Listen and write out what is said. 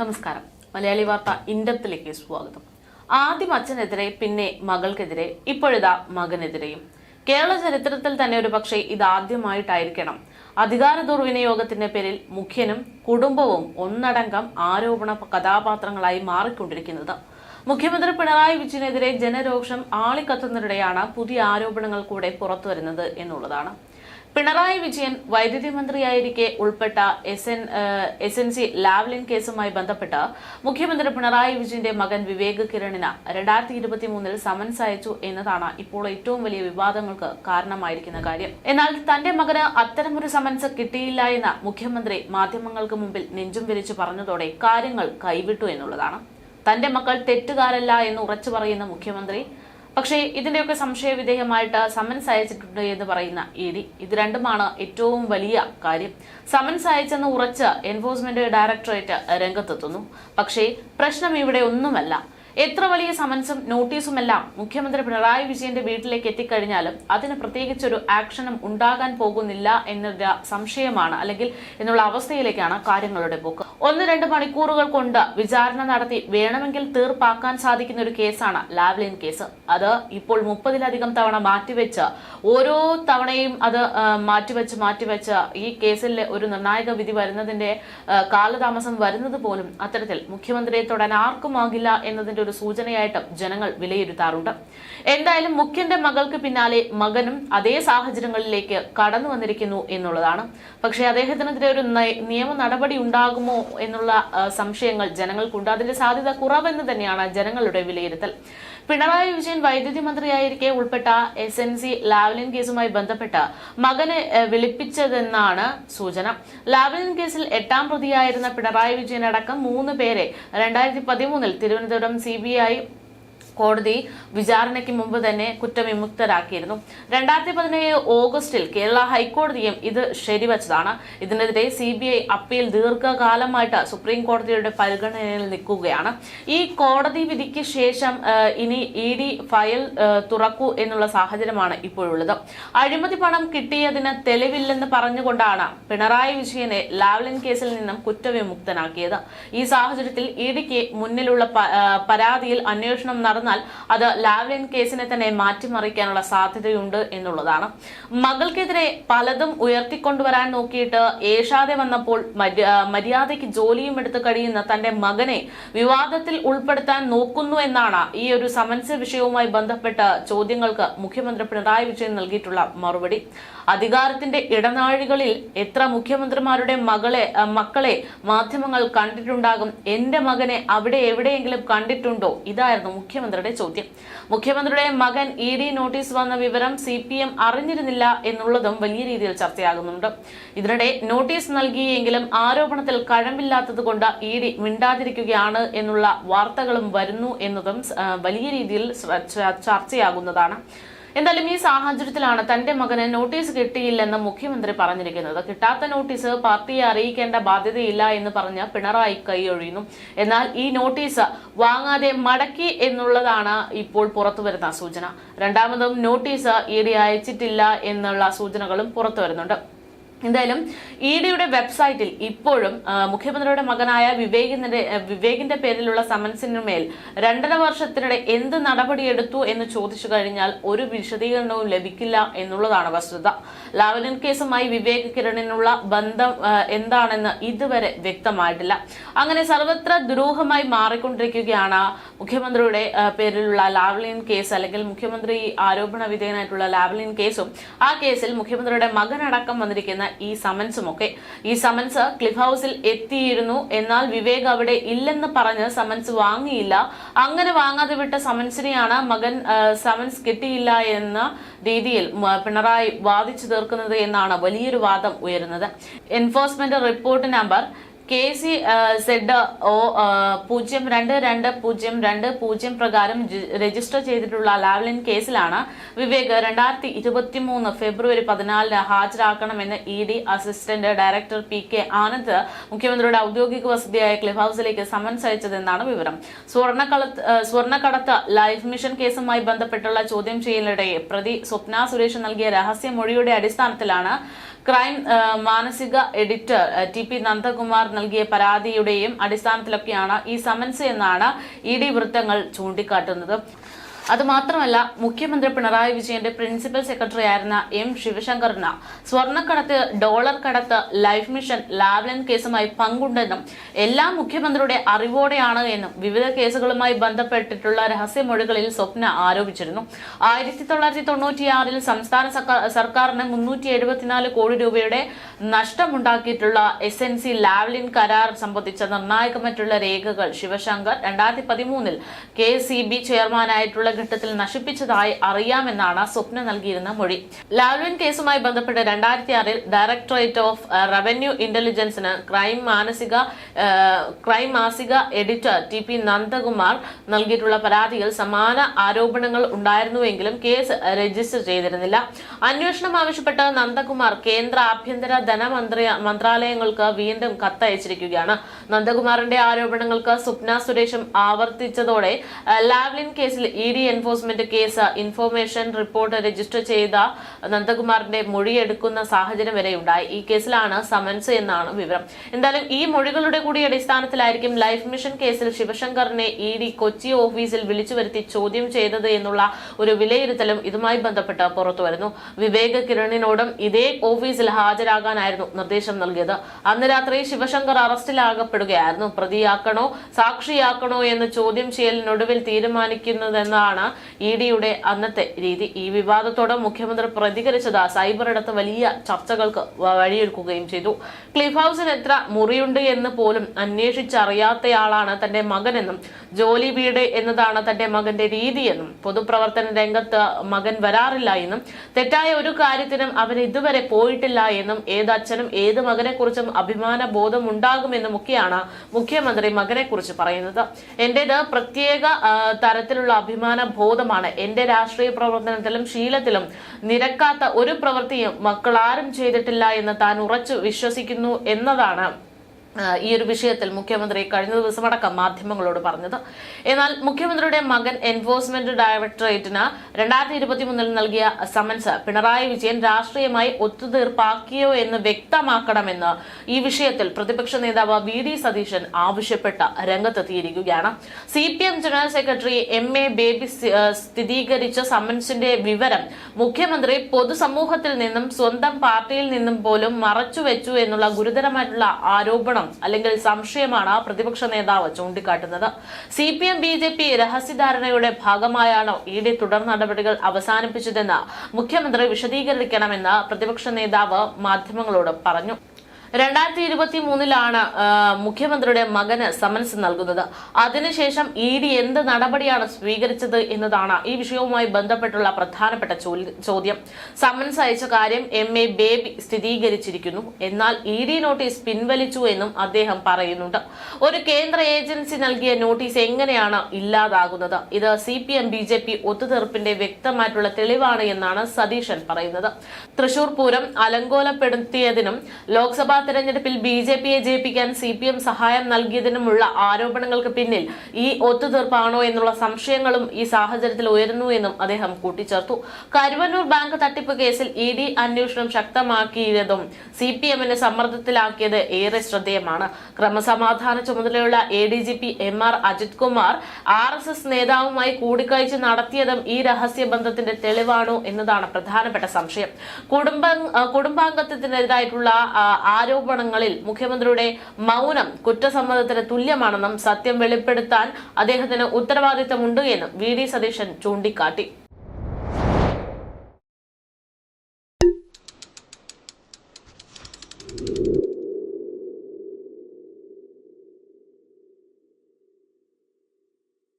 നമസ്കാരം. മലയാളി വാർത്ത ഇൻഡത്തിലേക്ക് സ്വാഗതം. ആദ്യം അച്ഛനെതിരെ പിന്നെ മകൾക്കെതിരെ ഇപ്പോഴിതാ മകനെതിരെയും. കേരള ചരിത്രത്തിൽ തന്നെ ഒരു പക്ഷേ ഇതാദ്യമായിട്ടായിരിക്കണം. അധികാര ദുർവിനിയോഗത്തിന്റെ പേരിൽ മുഖ്യനും കുടുംബവും ഒന്നടങ്കം ആരോപണ കഥാപാത്രങ്ങളായി മാറിക്കൊണ്ടിരിക്കുന്നത്. മുഖ്യമന്ത്രി പിണറായി വിജയനെതിരെ ജനരോഷം ആളിക്കത്തുന്നതിനിടെയാണ് പുതിയ ആരോപണങ്ങൾ കൂടെ പുറത്തുവരുന്നത് എന്നുള്ളതാണ്. പിണറായി വിജയൻ വൈദ്യുതി മന്ത്രിയായിരിക്കെ ഉൾപ്പെട്ട S N S N C Lavalin കേസുമായി ബന്ധപ്പെട്ട് മുഖ്യമന്ത്രി പിണറായി വിജയന്റെ മകൻ വിവേക് കിരണിന് രണ്ടായിരത്തി ഇരുപത്തി മൂന്നിൽ സമൻസ് അയച്ചു എന്നതാണ് ഇപ്പോൾ ഏറ്റവും വലിയ വിവാദങ്ങൾക്ക് കാരണമായിരിക്കുന്ന കാര്യം. എന്നാൽ തന്റെ മകന് അത്തരമൊരു സമൻസ് കിട്ടിയില്ല എന്ന് മുഖ്യമന്ത്രി മാധ്യമങ്ങൾക്ക് മുമ്പിൽ നെഞ്ചും വിരിച്ചു പറഞ്ഞതോടെ കാര്യങ്ങൾ കൈവിട്ടു എന്നുള്ളതാണ്. തന്റെ മക്കൾ തെറ്റുകാരല്ല എന്ന് ഉറച്ചു പറയുന്ന മുഖ്യമന്ത്രി പക്ഷേ ഇതിന്റെയൊക്കെ സംശയവിധേയമായിട്ട് സമൻസ് അയച്ചിട്ടുണ്ട് എന്ന് പറയുന്ന ഇ ഡി. ഇത് രണ്ടുമാണ് ഏറ്റവും വലിയ കാര്യം. സമൻസ് അയച്ചെന്ന് ഉറച്ച് എൻഫോഴ്സ്മെന്റ് ഡയറക്ടറേറ്റ് രംഗത്തെത്തുന്നു. പക്ഷേ പ്രശ്നം ഇവിടെ ഒന്നുമല്ല. എത്ര വലിയ സമൻസും നോട്ടീസുമെല്ലാം മുഖ്യമന്ത്രി പിണറായി വിജയന്റെ വീട്ടിലേക്ക് എത്തിക്കഴിഞ്ഞാലും അതിന് പ്രത്യേകിച്ചൊരു ആക്ഷനും ഉണ്ടാകാൻ പോകുന്നില്ല എന്നൊരു സംശയമാണ് അല്ലെങ്കിൽ എന്നുള്ള അവസ്ഥയിലേക്കാണ് കാര്യങ്ങളുടെ പോക്ക്. ഒന്ന് രണ്ട് മണിക്കൂറുകൾ കൊണ്ട് വിചാരണ നടത്തി വേണമെങ്കിൽ തീർപ്പാക്കാൻ സാധിക്കുന്ന ഒരു കേസാണ് ലാവ്ലിൻ കേസ്. അത് ഇപ്പോൾ മുപ്പതിലധികം തവണ മാറ്റിവെച്ച് ഓരോ തവണയും അത് മാറ്റിവെച്ച് മാറ്റിവെച്ച് ഈ കേസിലെ ഒരു നിർണായക വിധി വരുന്നതിന്റെ കാലതാമസം വരുന്നത് പോലും അത്തരത്തിൽ മുഖ്യമന്ത്രിയെ തൊടാൻ ആർക്കുമാകില്ല എന്നതിന്റെ ഒരു സൂചനയായിട്ടും ജനങ്ങൾ വിലയിരുത്താറുണ്ട്. എന്തായാലും മുഖ്യന്റെ മകൾക്ക് പിന്നാലെ മകനും അതേ സാഹചര്യങ്ങളിലേക്ക് കടന്നു വന്നിരിക്കുന്നു എന്നുള്ളതാണ്. പക്ഷേ അദ്ദേഹത്തിനെതിരെ ഒരു നയ- നിയമ നടപടി ഉണ്ടാകുമോ എന്നുള്ള സംശയങ്ങൾ ജനങ്ങൾക്കുണ്ട്. അതിന്റെ സാധ്യത കുറവെന്ന് തന്നെയാണ് ജനങ്ങളുടെ വിലയിരുത്തൽ. പിണറായി വിജയൻ വൈദ്യുതി മന്ത്രിയായിരിക്കെ ഉൾപ്പെട്ട എസ് എൻ സി ലാവ്ലിൻ കേസുമായി ബന്ധപ്പെട്ട് മകനെ വിളിപ്പിച്ചതെന്നാണ് സൂചന. ലാവ്ലിൻ കേസിൽ എട്ടാം പ്രതിയായിരുന്ന പിണറായി വിജയൻ അടക്കം മൂന്ന് പേരെ രണ്ടായിരത്തി പതിമൂന്നിൽ തിരുവനന്തപുരം സി കോടതി വിചാരണയ്ക്ക് മുമ്പ് തന്നെ കുറ്റവിമുക്തരാക്കിയിരുന്നു. രണ്ടായിരത്തി പതിനേഴ് ഓഗസ്റ്റിൽ കേരള ഹൈക്കോടതിയും ഇത് ശരിവച്ചതാണ്. ഇതിനെതിരെ സി ബി ഐ അപ്പീൽ ദീർഘകാലമായിട്ട് സുപ്രീം കോടതിയുടെ പരിഗണനയിൽ നിൽക്കുകയാണ്. ഈ കോടതി വിധിക്ക് ശേഷം ഇനി ഇ ഡി ഫയൽ തുറക്കൂ എന്നുള്ള സാഹചര്യമാണ് ഇപ്പോഴുള്ളത്. അഴിമതി പണം കിട്ടിയതിന് തെളിവില്ലെന്ന് പറഞ്ഞുകൊണ്ടാണ് പിണറായി വിജയനെ ലാവ്ലിൻ കേസിൽ നിന്നും കുറ്റവിമുക്തനാക്കിയത്. ഈ സാഹചര്യത്തിൽ ഇ ഡിക്ക് മുന്നിലുള്ള പരാതിയിൽ അന്വേഷണം നടന്നാൽ അത് ലാവ്ലിൻ കേസിനെ തന്നെ മാറ്റിമറിക്കാനുള്ള സാധ്യതയുണ്ട് എന്നുള്ളതാണ്. മകൾക്കെതിരെ പലതും ഉയർത്തിക്കൊണ്ടുവരാൻ നോക്കിയിട്ട് ഏഷാതെ വന്നപ്പോൾ മര്യാദയ്ക്ക് ജോലിയും എടുത്ത് കഴിയുന്ന തന്റെ മകനെ വിവാദത്തിൽ ഉൾപ്പെടുത്താൻ നോക്കുന്നു എന്നാണ് ഈ ഒരു സമൻസ് വിഷയവുമായി ബന്ധപ്പെട്ട ചോദ്യങ്ങൾക്ക് മുഖ്യമന്ത്രി പിണറായി വിജയൻ നൽകിയിട്ടുള്ള മറുപടി. അധികാരത്തിന്റെ ഇടനാഴികളിൽ എത്ര മുഖ്യമന്ത്രിമാരുടെ മകളെ മക്കളെ മാധ്യമങ്ങൾ കണ്ടിട്ടുണ്ടാകും? എന്റെ മകനെ അവിടെ എവിടെയെങ്കിലും കണ്ടിട്ടുണ്ടോ? ഇതായിരുന്നു മുഖ്യമന്ത്രിയുടെ ചോദ്യം. മുഖ്യമന്ത്രിയുടെ മകൻ ഇ ഡി നോട്ടീസ് വന്ന വിവരം സി പി എം അറിഞ്ഞിരുന്നില്ല എന്നുള്ളതും വലിയ രീതിയിൽ ചർച്ചയാകുന്നുണ്ട്. ഇതിനിടെ നോട്ടീസ് നൽകിയെങ്കിലും ആരോപണത്തിൽ കഴമ്പില്ലാത്തത് കൊണ്ട് ഇ ഡി മിണ്ടാതിരിക്കുകയാണ് എന്നുള്ള വാർത്തകളും വരുന്നു എന്നതും വലിയ രീതിയിൽ ചർച്ചയാകുന്നതാണ്. എന്തായാലും ഈ സാഹചര്യത്തിലാണ് തന്റെ മകന് നോട്ടീസ് കിട്ടിയില്ലെന്ന് മുഖ്യമന്ത്രി പറഞ്ഞിരിക്കുന്നത്. കിട്ടാത്ത നോട്ടീസ് പാർട്ടിയെ അറിയിക്കേണ്ട ബാധ്യതയില്ല എന്ന് പറഞ്ഞ് പിണറായി കൈയൊഴിയുന്നു. എന്നാൽ ഈ നോട്ടീസ് വാങ്ങാതെ മടക്കി എന്നുള്ളതാണ് ഇപ്പോൾ പുറത്തു വരുന്ന സൂചന. രണ്ടാമതും നോട്ടീസ് ഇ അയച്ചിട്ടില്ല എന്നുള്ള സൂചനകളും പുറത്തു വരുന്നുണ്ട്. എന്തായാലും ഇ ഡിയുടെ വെബ്സൈറ്റിൽ ഇപ്പോഴും മുഖ്യമന്ത്രിയുടെ മകനായ വിവേകിന്റെ വിവേകിന്റെ പേരിലുള്ള സമൻസിനുമേൽ രണ്ടര വർഷത്തിനിടെ എന്ത് നടപടിയെടുത്തു എന്ന് ചോദിച്ചു കഴിഞ്ഞാൽ ഒരു വിശദീകരണവും ലഭിക്കില്ല എന്നുള്ളതാണ് വസ്തുത. ലാവലിൻ കേസുമായി വിവേക് കിരണിനുള്ള ബന്ധം എന്താണെന്ന് ഇതുവരെ വ്യക്തമായിട്ടില്ല. അങ്ങനെ സർവത്ര ദുരൂഹമായി മാറിക്കൊണ്ടിരിക്കുകയാണ് മുഖ്യമന്ത്രിയുടെ പേരിലുള്ള ലാവലിൻ കേസ് അല്ലെങ്കിൽ മുഖ്യമന്ത്രി ആരോപണ വിധേയനായിട്ടുള്ള ലാവലിൻ കേസും. ആ കേസിൽ മുഖ്യമന്ത്രിയുടെ മകനടക്കം വന്നിരിക്കുന്ന ഈ സമൻസും ഒക്കെ ഈ സമൻസ് ക്ലിഫ് ഹൗസിൽ എത്തിയിരുന്നു. എന്നാൽ വിവേക് അവിടെ ഇല്ലെന്ന് പറഞ്ഞ് സമൻസ് വാങ്ങിയില്ല. അങ്ങനെ വാങ്ങാതെ വിട്ട സമൻസിനെയാണ് മകൻ സമൻസ് കിട്ടിയില്ല എന്ന രീതിയിൽ പിണറായി വാദിച്ചു തീർക്കുന്നത് എന്നാണ് വലിയൊരു വാദം ഉയരുന്നത്. Enforcement report number K C Z O പൂജ്യം രണ്ട് രണ്ട് പൂജ്യം രണ്ട് പൂജ്യം പ്രകാരം രജിസ്റ്റർ ചെയ്തിട്ടുള്ള ലാവ്ലിൻ കേസിലാണ് വിവേക് രണ്ടായിരത്തി ഇരുപത്തി മൂന്ന് ഫെബ്രുവരി പതിനാലിന് ഹാജരാക്കണമെന്ന് E D assistant director P K Anand മുഖ്യമന്ത്രിയുടെ ഔദ്യോഗിക വസതിയായ ക്ലിഫ് ഹൌസിലേക്ക് സമൻസ് അയച്ചതെന്നാണ് വിവരം. സ്വർണക്കടത്ത് ആ, സ്വർണക്കടത്ത് ലൈഫ് മിഷൻ കേസുമായി ബന്ധപ്പെട്ടുള്ള ചോദ്യം ചെയ്യലിനിടെ പ്രതി സ്വപ്ന സുരേഷ് നൽകിയ രഹസ്യ മൊഴിയുടെ അടിസ്ഥാനത്തിലാണ് ക്രൈം മാനസിക എഡിറ്റർ ടി പി നന്ദകുമാർ നൽകിയ പരാതിയുടെയും അടിസ്ഥാനത്തിലൊക്കെയാണ് ഈ സമൻസ് എന്നാണ് ഇ ഡി വൃത്തങ്ങൾ ചൂണ്ടിക്കാട്ടുന്നത്. അതുമാത്രമല്ല മുഖ്യമന്ത്രി പിണറായി വിജയന്റെ പ്രിൻസിപ്പൽ സെക്രട്ടറി ആയിരുന്ന എം ശിവശങ്കറിന് സ്വർണക്കടത്ത് ഡോളർ കടത്ത് ലൈഫ് മിഷൻ ലാവ്ലൻ കേസുമായി പങ്കുണ്ടെന്നും എല്ലാ മുഖ്യമന്ത്രിയുടെ അറിവോടെയാണ് എന്നും വിവിധ കേസുകളുമായി ബന്ധപ്പെട്ടിട്ടുള്ള രഹസ്യമൊഴികളിൽ സ്വപ്ന ആരോപിച്ചിരുന്നു. ആയിരത്തി തൊള്ളായിരത്തി തൊണ്ണൂറ്റിയാറിൽ സംസ്ഥാന സർക്കാരിന് മുന്നൂറ്റി എഴുപത്തിനാല് കോടി രൂപയുടെ നഷ്ടമുണ്ടാക്കിയിട്ടുള്ള എസ് എൻ സി ലാവ്ലിൻ കരാർ സംബന്ധിച്ച നിർണായകമായിട്ടുള്ള രേഖകൾ ശിവശങ്കർ രണ്ടായിരത്തി പതിമൂന്നിൽ കെ സി ബി ചെയർമാനായിട്ടുള്ള ഘട്ടത്തിൽ നശിപ്പിച്ചതായി അറിയാമെന്നാണ് സ്വപ്ന നൽകിയിരുന്ന മൊഴി. ലാവ്ലിൻ കേസുമായി ബന്ധപ്പെട്ട് രണ്ടായിരത്തി ആറിൽ ഡയറക്ടറേറ്റ് ഓഫ് റവന്യൂ ഇന്റലിജൻസിന് ക്രൈം മാനസിക ക്രൈം മാസിക എഡിറ്റർ ടി പി നന്ദകുമാർ നൽകിയിട്ടുള്ള പരാതിയിൽ സമാന ആരോപണങ്ങൾ ഉണ്ടായിരുന്നുവെങ്കിലും കേസ് രജിസ്റ്റർ ചെയ്തിരുന്നില്ല. അന്വേഷണം ആവശ്യപ്പെട്ട് നന്ദകുമാർ കേന്ദ്ര ആഭ്യന്തര ധനമന്ത്രി മന്ത്രാലയങ്ങൾക്ക് വീണ്ടും കത്തയച്ചിരിക്കുകയാണ്. നന്ദകുമാറിന്റെ ആരോപണങ്ങൾക്ക് സ്വപ്ന സുരേഷും ആവർത്തിച്ചതോടെ ലാവ്ലിൻ കേസിൽ E D enforcement case information report register ചെയ്ത നന്ദകുമാറിന്റെ മൊഴിയെടുക്കുന്ന സാഹചര്യം വരെ ഉണ്ടായി ഈ കേസിലാണ് സമൻസ് എന്നാണ് വിവരം. എന്തായാലും ഈ മൊഴികളുടെ കൂടി അടിസ്ഥാനത്തിലായിരിക്കും ലൈഫ് മിഷൻ കേസിൽ ശിവശങ്കറിനെ ഇ ഡി കൊച്ചി ഓഫീസിൽ വിളിച്ചു വരുത്തി ചോദ്യം ചെയ്തത് എന്നുള്ള ഒരു വിലയിരുത്തലും ഇതുമായി ബന്ധപ്പെട്ട് പുറത്തുവരുന്നു വിവേക വിവേക് കിരണിനോടും ഇതേ ഓഫീസിൽ ഹാജരാകാനായിരുന്നു നിർദ്ദേശം നൽകിയത്. അന്ന് രാത്രി ശിവശങ്കർ അറസ്റ്റിലാകപ്പെടുകയായിരുന്നു. പ്രതിയാക്കണോ സാക്ഷിയാക്കണോ എന്ന് ചോദ്യം ചെയ്യലിനൊടുവിൽ തീരുമാനിക്കുന്നതെന്നാണ് ഇ ഡിയുടെ അന്നത്തെ രീതി. ഈ വിവാദത്തോട് മുഖ്യമന്ത്രി പ്രതികരിച്ചത് സൈബർ ഇടത്ത് വലിയ ചർച്ചകൾക്ക് വഴിയൊരുക്കുകയും ചെയ്തു. ക്ലിഫ് ഹൗസിന് എത്ര മുറിയുണ്ട് എന്ന് പോലും അന്വേഷിച്ചറിയാത്തയാളാണ് തന്റെ മകനെന്നും ജോലി വീട് എന്നതാണ് തന്റെ മകന്റെ രീതിയെന്നും പൊതുപ്രവർത്തന രംഗത്ത് മകൻ വരാറില്ല എന്നും തെറ്റായ ഒരു കാര്യത്തിനും അവൻ ഇതുവരെ പോയിട്ടില്ല എന്നും ഏത് അച്ഛനും ഏത് മകനെ കുറിച്ചും അഭിമാന ബോധം ഉണ്ടാകുമെന്നും ഒക്കെയാണ് മുഖ്യമന്ത്രി മകനെ കുറിച്ച് പറയുന്നത്. എന്റേത് പ്രത്യേക തരത്തിലുള്ള അഭിമാന ബോധമാണ് എന്റെ രാഷ്ട്രീയ പ്രവർത്തനത്തിലും ശീലത്തിലും നിരക്കാത്ത ഒരു പ്രവൃത്തിയും മക്കളാരും ചെയ്തിട്ടില്ല എന്ന് താൻ ഉറച്ചു വിശ്വസിക്കുന്നു എന്നതാണ്. ഈ ഒരു വിഷയത്തിൽ മുഖ്യമന്ത്രി കഴിഞ്ഞ ദിവസമടക്കം മാധ്യമങ്ങളോട് പറഞ്ഞത്. എന്നാൽ മുഖ്യമന്ത്രിയുടെ മകൻ എൻഫോഴ്സ്മെന്റ് ഡയറക്ടറേറ്റിന് രണ്ടായിരത്തി ഇരുപത്തി മൂന്നിൽ നൽകിയ സമൻസ് പിണറായി വിജയൻ രാഷ്ട്രീയമായി ഒത്തുതീർപ്പാക്കിയോ എന്ന് വ്യക്തമാക്കണമെന്ന് ഈ വിഷയത്തിൽ പ്രതിപക്ഷ നേതാവ് വി ഡി സതീശൻ ആവശ്യപ്പെട്ട രംഗത്തെത്തിയിരിക്കുകയാണ്. C P M general secretary M A Baby സ്ഥിരീകരിച്ച സമൻസിന്റെ വിവരം മുഖ്യമന്ത്രി പൊതുസമൂഹത്തിൽ നിന്നും സ്വന്തം പാർട്ടിയിൽ നിന്നും പോലും മറച്ചുവെച്ചു എന്നുള്ള ഗുരുതരമായിട്ടുള്ള ആരോപണം അല്ലെങ്കിൽ സംശയമാണ് പ്രതിപക്ഷ നേതാവ് ചൂണ്ടിക്കാട്ടുന്നത്. C P M B J P രഹസ്യധാരണയുടെ ഭാഗമായാണോ ഇ ഡി തുടർ നടപടികൾ അവസാനിപ്പിച്ചതെന്ന് മുഖ്യമന്ത്രി വിശദീകരിക്കണമെന്ന് പ്രതിപക്ഷ നേതാവ് മാധ്യമങ്ങളോട് പറഞ്ഞു. രണ്ടായിരത്തി ഇരുപത്തി മൂന്നിലാണ് മുഖ്യമന്ത്രിയുടെ മകന് സമൻസ് നൽകുന്നത്. അതിനുശേഷം ഇ ഡി എന്ത് നടപടിയാണ് സ്വീകരിച്ചത് എന്നതാണ് ഈ വിഷയവുമായി ബന്ധപ്പെട്ടുള്ള പ്രധാനപ്പെട്ട ചോദ്യം. സമൻസ് അയച്ച കാര്യം എം എ ബേബി സ്ഥിരീകരിച്ചിരിക്കുന്നു. എന്നാൽ ഇ ഡി നോട്ടീസ് പിൻവലിച്ചു എന്നും അദ്ദേഹം പറയുന്നുണ്ട്. ഒരു കേന്ദ്ര ഏജൻസി നൽകിയ നോട്ടീസ് എങ്ങനെയാണ് ഇല്ലാതാകുന്നത്? ഇത് C P M B J P ഒത്തുതീർപ്പിന്റെ വ്യക്തമായിട്ടുള്ള തെളിവാണ് എന്നാണ് സതീശൻ പറയുന്നത്. തൃശൂർ പൂരം അലങ്കോലപ്പെടുത്തിയതിനും ലോക്സഭാ തെരഞ്ഞെടുപ്പിൽ ബി ജെ പിയെ ജയിപ്പിക്കാൻ സി പി എം സഹായം നൽകിയതിനുമുള്ള ആരോപണങ്ങൾക്ക് പിന്നിൽ ഈ ഒത്തുതീർപ്പാണോ എന്നുള്ള സംശയങ്ങളും ഈ സാഹചര്യത്തിൽ ഉയരുന്നു എന്നും അദ്ദേഹം കൂട്ടിച്ചേർത്തു. കരുവന്നൂർ ബാങ്ക് തട്ടിപ്പ് കേസിൽ ഇ ഡി അന്വേഷണം ശക്തമാക്കിയതും സി പി എമ്മിനെ സമ്മർദ്ദത്തിലാക്കിയത് ഏറെ ശ്രദ്ധേയമാണ്. ക്രമസമാധാന ചുമതലയുള്ള A D G P M R Ajith Kumar R S S നേതാവുമായി കൂടിക്കാഴ്ച നടത്തിയതും ഈ രഹസ്യബന്ധത്തിന്റെ തെളിവാണോ എന്നതാണ് പ്രധാനപ്പെട്ട സംശയം. കുടുംബ കുടുംബാംഗത്വത്തിനെതിരായിട്ടുള്ള ആ, ആരോപണങ്ങളിൽ മുഖ്യമന്ത്രിയുടെ മൗനം കുറ്റസമ്മതത്തിന് തുല്യമാണെന്നും സത്യം വെളിപ്പെടുത്താൻ അദ്ദേഹത്തിന് ഉത്തരവാദിത്തമുണ്ട് എന്നും വി ഡി സതീശൻ ചൂണ്ടിക്കാട്ടി.